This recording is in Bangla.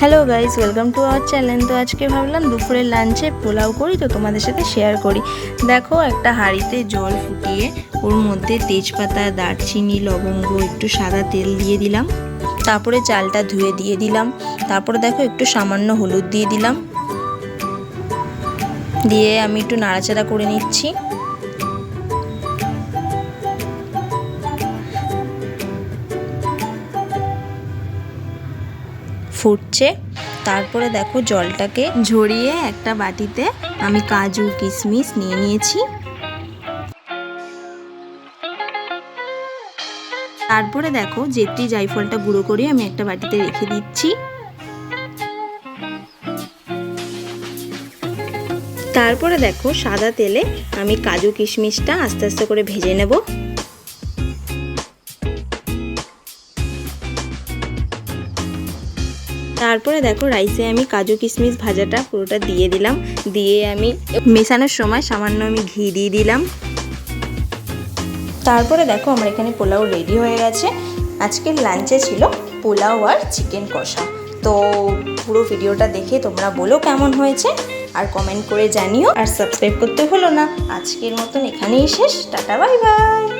Hello guys welcome to our channel তো আজকে ভাবলাম দুপুরের লাঞ্চে পোলাও করি, তো তোমাদের সাথে শেয়ার করি। দেখো, একটা হাঁড়িতে জল ফুটিয়ে ওর মধ্যে তেজপাতা, দারচিনি, লবঙ্গ, একটু সাদা তেল দিয়ে দিলাম। তারপরে চালটা ধুয়ে দিয়ে দিলাম। তারপরে দেখো, একটু সামান্য হলুদ দিয়ে দিলাম। দিয়ে আমি একটু নাড়াচাড়া করে নিচ্ছি। ফুটছে। তারপরে দেখো জলটাকে ঝরিয়ে একটা বাটিতে আমি কাজু, কিশমিশ নিয়ে নিয়েছি। তারপরে দেখো জেত্রি জাইফলটা গুঁড়ো করে আমি একটা বাটিতে রেখে দিচ্ছি। তারপরে দেখো সাদা তেলে আমি কাজু, কিশমিশটা আস্তে আস্তে করে ভেজে নেব। তারপরে দেখো রাইসে আমি কাজু কিশমিশ ভাজাটা পুরোটা দিয়ে দিলাম। দিয়ে আমি মেশানোর সময় সামান্য আমি ঘি দিয়ে দিলাম। তারপরে দেখো আমার এখানে পোলাও রেডি হয়ে গেছে। আজকের লাঞ্চে ছিল পোলাও আর চিকেন কষা। তো পুরো ভিডিওটা দেখে তোমরা বলো কেমন হয়েছে, আর কমেন্ট করে জানিও। আর সাবস্ক্রাইব করতে হলো না। আজকের মতন এখানেই শেষ। Tata bye bye